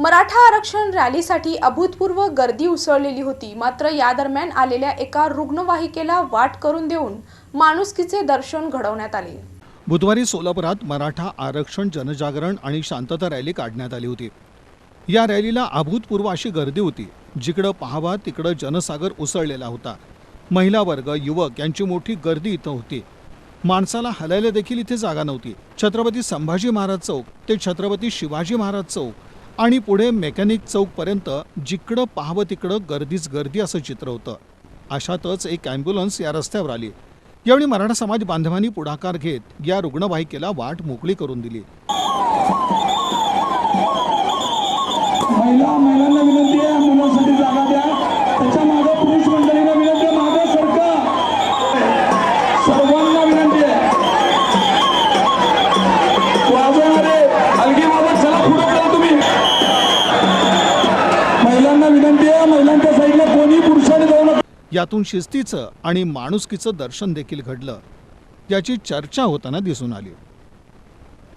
मराठा आरक्षण रॅलीसाठी अभूतपूर्व गर्दी उसळलेली होती. मात्र या दरम्यान आलेल्या एका रुग्णवाहिकेला वाट करून देऊन माणुसकीचे दर्शन घडवण्यात आले. बुधवारी सोलापुरात मराठा आरक्षण जनजागरण आणि शांतता रॅली काढण्यात आली होती. या रॅलीला अभूतपूर्व अशी गर्दी होती जिकडं पाहावा तिकडं जनसागर उसळलेला होता. महिला वर्ग युवक यांची मोठी गर्दी इथं होती. माणसाला हलायला देखील इथे जागा नव्हती. छत्रपती संभाजी महाराज चौक ते छत्रपती शिवाजी महाराज चौक आणि पुढे मेकॅनिक चौकपर्यंत जिकडं पाहावं तिकडं गर्दीच गर्दी असं चित्र होतं. अशातच एक ॲम्ब्युलन्स या रस्त्यावर आली. यावेळी मराठा समाज बांधवांनी पुढाकार घेत या रुग्णवाहिकेला वाट मोकळी करून दिली. महिला महिलांना विनंती आहे महिलांच्या साईडला कोणी पुरुषाने जाऊ नका. यातून शिस्तीचं आणि माणुसकीचं दर्शन देखील घडलं. याची चर्चा होताना दिसून आली.